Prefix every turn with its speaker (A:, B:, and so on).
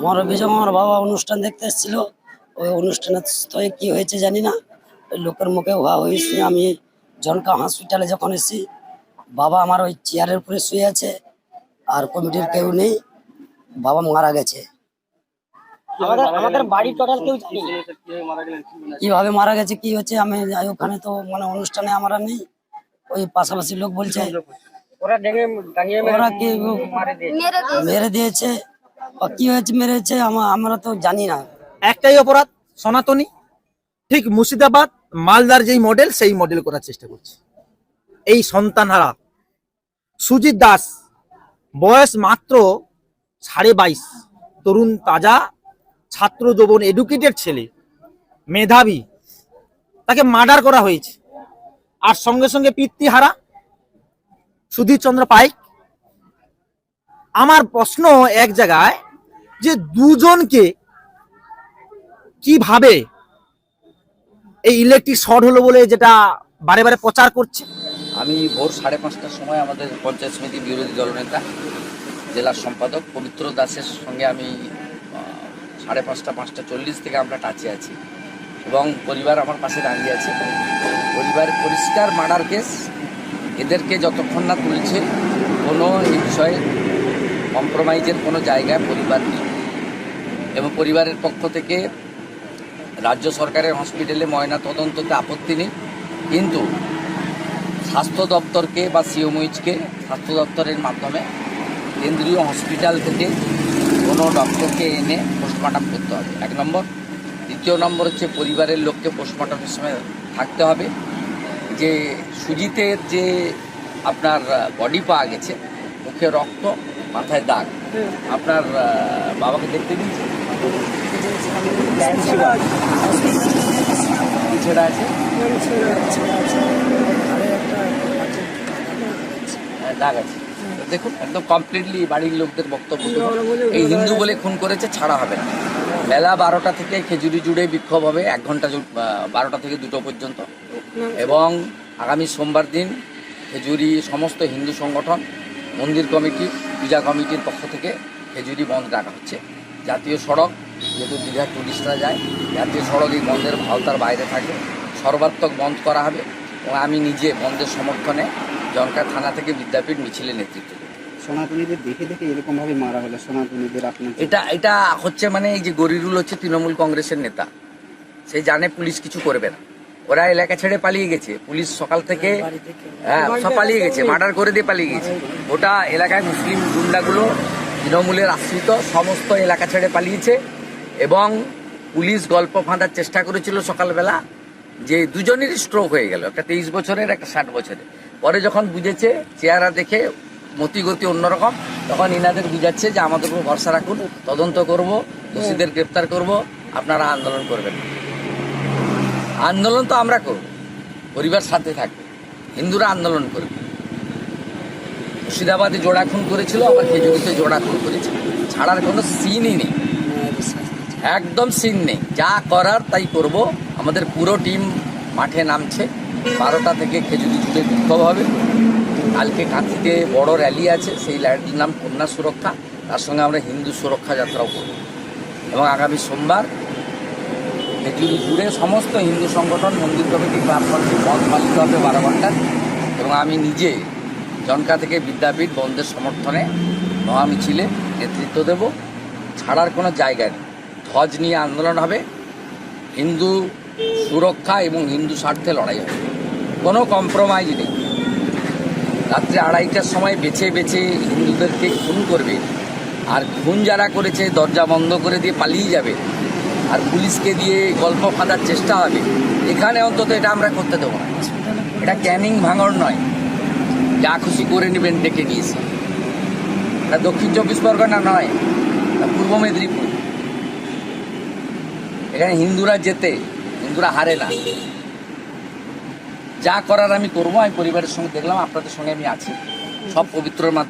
A: আমার অভিযোগ আমার বাবা অনুষ্ঠান দেখতে এসেছিল। ওই অনুষ্ঠানের স্থলে কি হয়েছে জানি না। ওই লোকের মুখে হওয়া হয়েছে। আমি জনকা হসপিটালে যখন এসেছি বাবা আমার ওই চেয়ারের উপরে শুয়ে আছে আর কমিটির কেউ নেই। বাবা মারা গেছে।
B: আমাদের আমাদের বাড়ি টোটাল কেউ
A: কীভাবে মারা গেছে কি হচ্ছে আমি যাই ওখানে তো মানে অনুষ্ঠানে আমরা নেই। ওই পাশাপাশি লোক বলছে
B: ওরা
A: ওরা কি
B: মেরে
A: দিয়েছে। কি হয়েছে, মেরেছে, আমা- আমরা তো জানি না।
C: একটাই অপরাধ, সনাতনী। ঠিক মুর্শিদাবাদ, মালদার যেই মডেল সেই মডেল করার চেষ্টা করছে। এই সন্তানহারা, সুজিত দাস, বয়স মাত্র সাড়ে বাইশ, তরুণ তাজা, ছাত্র যৌবন এডুকেটেড ছেলে, মেধাবী, তাকে মার্ডার করা হয়েছে। আর সঙ্গে সঙ্গে পিতৃহারা, সুধীর চন্দ্র পাইক। আমার প্রশ্ন এক জায়গায় যে দুজনকে কীভাবে এই ইলেকট্রিক শর্ট হলো বলে যেটা বারে বারে প্রচার করছে?
D: আমি ভোর সাড়ে পাঁচটার সময় আমাদের পঞ্চায়েত সমিতি বিরোধী দলনেতা জেলার সম্পাদক পবিত্র দাসের সঙ্গে আমি সাড়ে পাঁচটা পাঁচটা চল্লিশ থেকে আমরা টাচে আছি এবং পরিবার আমার পাশে দাঁড়িয়ে আছে। পরিবার পরিষ্কার মার্ডার কেস, এদেরকে যতক্ষণ না তুলছে, কোনো এই বিষয়ে কম্প্রোমাইজের কোনো জায়গায় পরিবার নেই। এবং পরিবারের পক্ষ থেকে রাজ্য সরকারের হসপিটালে ময়না তদন্ততে আপত্তি নেই। কিন্তু স্বাস্থ্য দপ্তরকে বা সিওমইচকে, স্বাস্থ্য দপ্তরের মাধ্যমে কেন্দ্রীয় হসপিটাল থেকে কোনো ডক্টরকে এনে পোস্টমর্টম করতে হবে। এক নম্বর। দ্বিতীয় নম্বর হচ্ছে পরিবারের লোককে পোস্টমর্টমের সময় থাকতে হবে। যে সুজিতের যে আপনার বডি পাওয়া গেছে, মুখে রক্ত মাথায় দাগ। আপনার বাবাকে দেখতে দিয়েছে আছে? হ্যাঁ, দাগ আছে। দেখুন একদম কমপ্লিটলি বাড়ির লোকদের বক্তব্য। এই হিন্দু বলে খুন করেছে ছাড়া হবে না। বেলা বারোটা থেকে খেজুরি জুড়ে বিক্ষোভ হবে এক ঘণ্টা বারোটা থেকে দুটো পর্যন্ত। এবং আগামী সোমবার দিন খেজুরি সমস্ত হিন্দু সংগঠন মন্দির কমিটি পূজা কমিটির পক্ষ থেকে খেজুরি বন্ধ রাখা হচ্ছে। জাতীয় সড়ক যেহেতু দীঘার টুরিস্টরা যায় জাতীয় সড়ক এই বন্ধের ভাওতার বাইরে থাকে। সর্বাত্মক বন্ধ করা হবে এবং আমি নিজে বন্ধের সমর্থনে জনকা থানা থেকে বিদ্যাপীঠ মিছিলে নেতৃত্ব দেব।
E: সনাতনীদের দেখে দেখে এরকম ভাবে মারা হলো সনাতনীদের আপনার
D: এটা এটা হচ্ছে মানে এই যে গরিরুল হচ্ছে তৃণমূল কংগ্রেসের নেতা। সে জানে পুলিশ কিছু করবে না। ওরা এলাকা ছেড়ে পালিয়ে গেছে। পুলিশ সকাল থেকে হ্যাঁ সব পালিয়ে গেছে, মার্ডার করে দিয়ে পালিয়ে গেছে। ওটা এলাকায় মুসলিম গুন্ডাগুলো তৃণমূলের আশ্রিত, সমস্ত এলাকা ছেড়ে পালিয়েছে এবং পুলিশ গল্প ফাঁদার চেষ্টা করেছিল সকালবেলা যে দুজনেরই স্ট্রোক হয়ে গেল, একটা তেইশ বছরের, একটা ষাট বছরের। পরে যখন বুঝেছে, চেহারা দেখে মতিগতি অন্যরকম, তখন ইনাদের বুঝাচ্ছে যে আমাদের উপর ভরসা রাখুন, তদন্ত করব, দোষীদের গ্রেপ্তার করব, আপনারা আন্দোলন করবেন। আন্দোলন তো আমরা করব, পরিবার সাথে থাকবে, হিন্দুরা আন্দোলন করবে। মুর্শিদাবাদে জোড়া খুন করেছিল, আবার খেজুরিতে জোড়া খুন করেছিল। ছাড়ার কোনো সিনই নেই। একদম সিন নেই। যা করার তাই করব। আমাদের পুরো টিম মাঠে নামছে। বারোটা থেকে খেজুরি জুড়ে বিক্ষোভ হবে। কালকে কাঁথিতে বড় র্যালি আছে, সেই র্যালির নাম কন্যা সুরক্ষা। তার সঙ্গে আমরা হিন্দু সুরক্ষা যাত্রাও করব। এবং আগামী সোমবার জুড়ে সমস্ত হিন্দু সংগঠন, মন্দির কমিটি, ক্লাব কমিটি পালিত হবে বারো ঘণ্টার। এবং আমি নিজে জনকা থেকে বিদ্যাপীঠ বন্ধের সমর্থনে মহামিছিলে নেতৃত্ব দেব। ছাড়ার কোনো জায়গা নেই। ধ্বজ নিয়ে আন্দোলন হবে। হিন্দু সুরক্ষা এবং হিন্দু স্বার্থে লড়াই হবে। কোনো কম্প্রোমাইজ নেই। রাত্রে আড়াইটার সময় বেছে বেছে হিন্দুদেরকে খুন করবে। আর খুন যারা করেছে, দরজা বন্ধ করে দিয়ে পালিয়ে যাবে। আর পুলিশকে দিয়ে গল্প ফাঁদার চেষ্টা হবে, এখানে অন্তত এটা আমরা করতে দেবো না। এটা ক্যানিং ভাঙড় নয়। যা খুশি করে নেবেন, ডেকে নিয়েছে। এটা দক্ষিণ চব্বিশ পরগনা নয় পূর্ব মেদিনীপুর। এখানে হিন্দুরা যেতে, হিন্দুরা হারে না। যা করার আমি করব, আমি পরিবারের সঙ্গে দেখলাম, আপনাদের সঙ্গে আমি আছি। সব পবিত্রর মাধ্যমে।